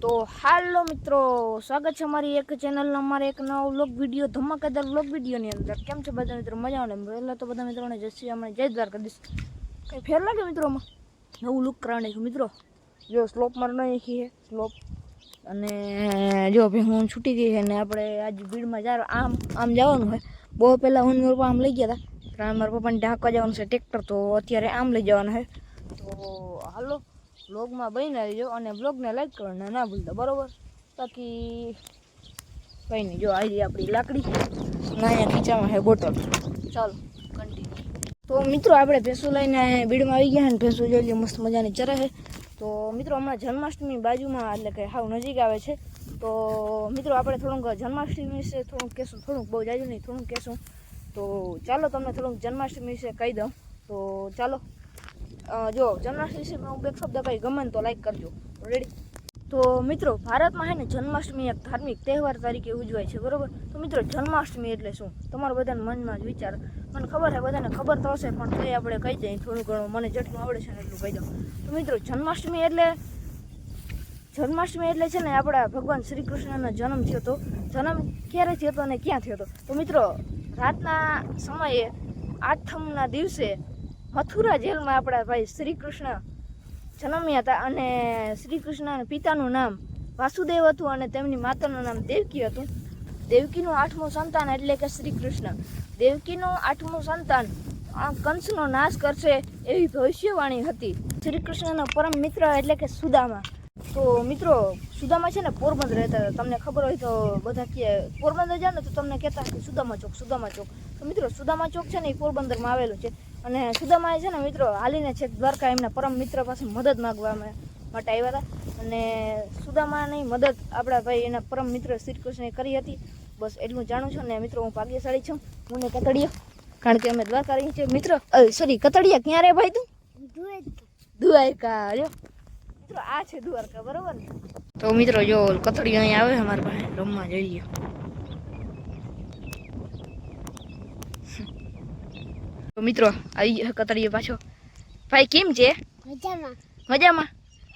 તો હાલો મિત્રો, સ્વાગત છે અમારી એક ચેનલના અમારે એક નવો વ્લોગ વીડિયો ધમાકેદાર વ્લોગ વિડીયોની અંદર. કેમ છે બધા મિત્રો? મજા આવે પહેલાં તો બધા મિત્રોને જય શ્રી અમને જય દ્વારકા દીશ. કંઈ ફેર લાગે મિત્રોમાં નવું લુક કરાવી છું મિત્રો. જો સ્લોપ માર નાખી છે સ્લોપ અને જો ભાઈ હું છૂટી ગઈ છે ને આપણે આજ ભીડમાં જાર આમ આમ જવાનું હોય બહુ પહેલાં હું મારા આમ લઈ ગયા હતા. મારા પપ્પાને ઢાંકવા જવાનું છે ટ્રેક્ટર, તો અત્યારે આમ લઈ જવાનું છે. તો હાલો. બ્લોગમાં બની રહેજો અને બ્લોગને લાઈક કરવાના ના ભૂલતા, બરોબર? બાકી કંઈ નહીં, જો આવી આપણી લાકડી. ના અહીંયા ખીચામાં છે બોટલ. ચાલો કન્ટિન્યુ તો મિત્રો, આપણે ભેંસું લઈને બીડમાં આવી ગયા અને ભેંસું જોઈ મસ્ત મજાની ચરે તો મિત્રો, હમણાં જન્માષ્ટમી બાજુમાં, એટલે કે હાવ નજીક આવે છે. તો મિત્રો, આપણે થોડુંક જન્માષ્ટમી વિશે થોડુંક કહેશું, થોડુંક બહુ જાજુ નહીં, થોડુંક કહેશું. તો ચાલો, તમને થોડુંક જન્માષ્ટમી વિશે કહી દઉં. તો ચાલો. જો, જન્માષ્ટમી વિશે હું બે શબ્દ કંઈ ગમે તો લાઈક કરજો. રેડી તો મિત્રો, ભારતમાં છે ને જન્માષ્ટમી એક ધાર્મિક તહેવાર તરીકે ઉજવાય છે, બરોબર? તો મિત્રો, જન્માષ્ટમી એટલે શું? તમારા બધાના મનમાં જ વિચાર. મને ખબર છે, બધાને ખબર તો હશે, પણ તે આપણે કહી દઈએ, થોડું ઘણું મને જેટલું આવડે છે ને એટલું કહી દઉં. તો મિત્રો, જન્માષ્ટમી એટલે જન્માષ્ટમી એટલે છે ને આપણા ભગવાન શ્રી કૃષ્ણનો જન્મ થયો હતો. જન્મ ક્યારે થયો હતો અને ક્યાં થયો હતો? તો મિત્રો, રાતના સમયે આઠમના દિવસે મથુરા જેલમાં આપણા ભાઈ શ્રી કૃષ્ણ જન્મ્યા હતા અને શ્રી કૃષ્ણના પિતાનું નામ વાસુદેવ હતું અને તેમની માતાનું નામ દેવકી હતું. દેવકીનું આઠમું સંતાન એટલે કે શ્રી કૃષ્ણ દેવકીનું આઠમું સંતાન કંસનો નાશ કરશે એવી ભવિષ્યવાણી હતી. શ્રી કૃષ્ણનો પરમ મિત્ર એટલે કે સુદામા. તો મિત્રો, સુદામા છે ને પોરબંદર રહેતા હતા. તમને ખબર હોય તો બધા કે પોરબંદર જાઓ ને તો તમને કહેતા કે સુદામા ચોક સુદામા ચોક. તો મિત્રો, સુદામા ચોક છે ને એ પોરબંદરમાં આવેલું છે. અને સુદામાએ છે ને મિત્રો હાલીને છેક દ્વારકા એમના પરમ મિત્ર પાસે મદદ માગવા માટે આવ્યા હતા. અને સુદામાની મદદ આપણા ભાઈ એના પરમ મિત્ર શ્રી કૃષ્ણએ કરી હતી. બસ એટલું જાણું છું ને મિત્રો હું ભાગ્યશાળી છું. હું ને કતડિયા કારણ કે અમે દ્વારકા રહી છીએ. મિત્ર સોરી કતડીયા ક્યાં રે ભાઈ તું? દ્વારકા. જો. મિત્રો, આ છે દ્વારકા, બરોબર ને? તો મિત્રો જો કતડી અહીંયા આવે અમારા પાસે, રમવા જઈએ. તો મિત્રો આવી ગયો કતડીએ પાછો. ભાઈ કેમ છે? મજામાં. મજામાં?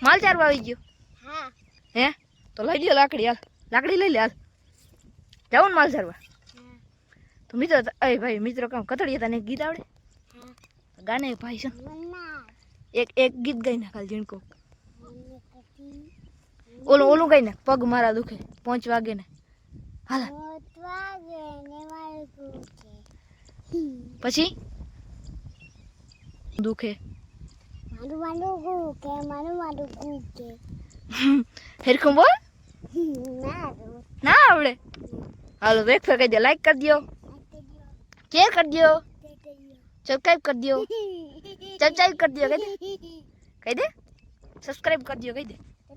માલ ચારવા આવી ગયો? હા. હે? તો લઈ લ્યો લાકડી હાલ. લાકડી લઈ લે હાલ. જાઉં ને માલ ચારવા. તો મિત્રો અય ભાઈ મિત્રો કામ કતડીએ તને ગીત આવડે? ગાને ભાઈ છે. એક એક ગીત ગાઈ નાખ હાલ જીણકો ઓલું ઓલું ગાઈ નાખ પગ મારા દુખે પાંચ વાગે ને. હાલ. પછી? દુખે મારું મારું કુકે મારું મારું કુકે હેરખું બોલ મારું ના આવડે હાલો તો એક ફેર કહી દે લાઈક કરી દો શેર કરી દો સબસ્ક્રાઈબ કરી દો સબસ્ક્રાઈબ કરી દો કહી દે કહી દે સબસ્ક્રાઈબ કરી દો કહી દે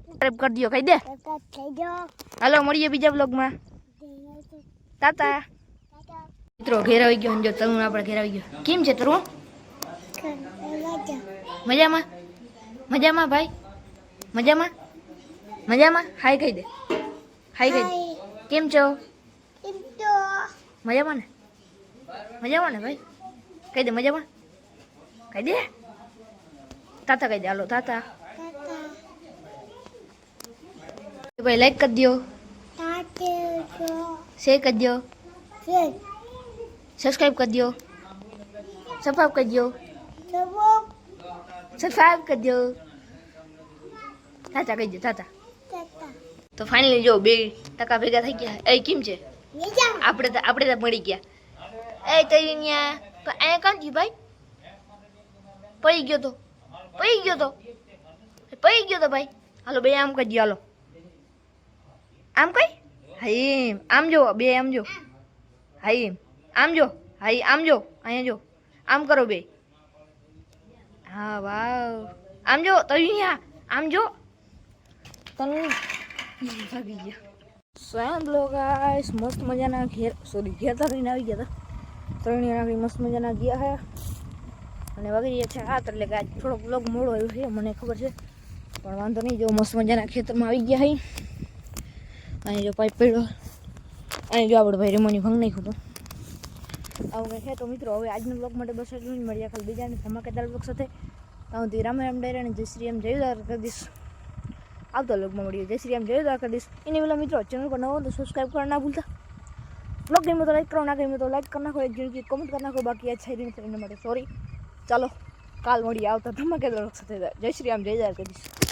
સબસ્ક્રાઈબ કરી દો કહી દે થઈ ગયો હાલો મળીએ બીજા બ્લોગમાં તાતા મિત્રો ઘેર આવી ગયો અને જો તરુણ આપણે ઘેર આવી ગયો. કેમ છે તરુણ? મજામાં? મજામાં ભાઈ? મજામાં? મજામાં? હાય કહી દે. હાય કહી દે. કેમ છો? મજામાં ને? મજામાં ને ભાઈ? કહી દે મજામાં? કહી દે? તાતા કહી દે હાલો તાતા. ભાઈ લાઈક કરી દો શેર કરી દો સબસ્ક્રાઈબ કરી દો સબસ્ક્રાઈબ કરી દો સબસ્ક્રાઈબ કરી દો તાતા કહી દો તાતા તો ફાઇનલી જો બે ટકા ભેગા થઈ ગયા. એ કેમ છે? આપણે તો આપણે તો મળી ગયા. એ ન્યા અહીંયા કોણ થયું ભાઈ? પડી ગયો તો. પડી ગયો તો. પડી ગયો તો ભાઈ. હાલો બે આમ કહી હાલો. આમ કઈ હા એમ આમ જો બે આમ જો. હા. એમ આમ જો હા આમ જો અહીંયા જો. આમ કરો બે. હા, વાવ. આમ જો, તો અહીંયા આમ જો. તને ભાગી ગયા. સ્વયં ગાઈસ, મસ્ત મજાના ઘેર સોરી ઘેર તરીને આવી ગયા હતા ત્રણેય નાગરી મસ્ત મજાના ગયા હે. અને વગેરે છે હા એટલે કે આજ થોડોક બ્લોગ મોડો આવ્યો છે, મને ખબર છે. પણ વાંધો નહીં, જો મસ્ત મજાના ખેતરમાં આવી ગયા હઈ અહીં જો પાઇપ પડ્યો. અહીં જો આપણે ભાઈ રેમોની ભંગ નહીં હતું. આવું છે તો મિત્રો, હવે આજના બ્લોગ માટે બસ એટલું જ. મળ્યા ખાલી બીજાને ધમાકેદાર બ્લોગ સાથે. ત્યાં સુધી રામ રામ અને જય શ્રી એમ જય દ્વારકાધીશ. આવતા બ્લોગમાં મળીએ. જય શ્રી રામ, જય દઈશ એની પેલા મિત્રો ચેનલ પર નવો તો સબસ્ક્રાઈબ કરવા ના ભૂલતા. બ્લોગ ગેમ તો લાઈક કરો ના ગમે તો લાઈક કરી નાખો. એક જણ કોમેન્ટ કરી નાખો. બાકી આ છે એના માટે. સોરી ચાલો, કાલ મળીએ આવતા ધમાકેદાર સાથે. જય શ્રી રામ, જય દ્વારકાધીશ.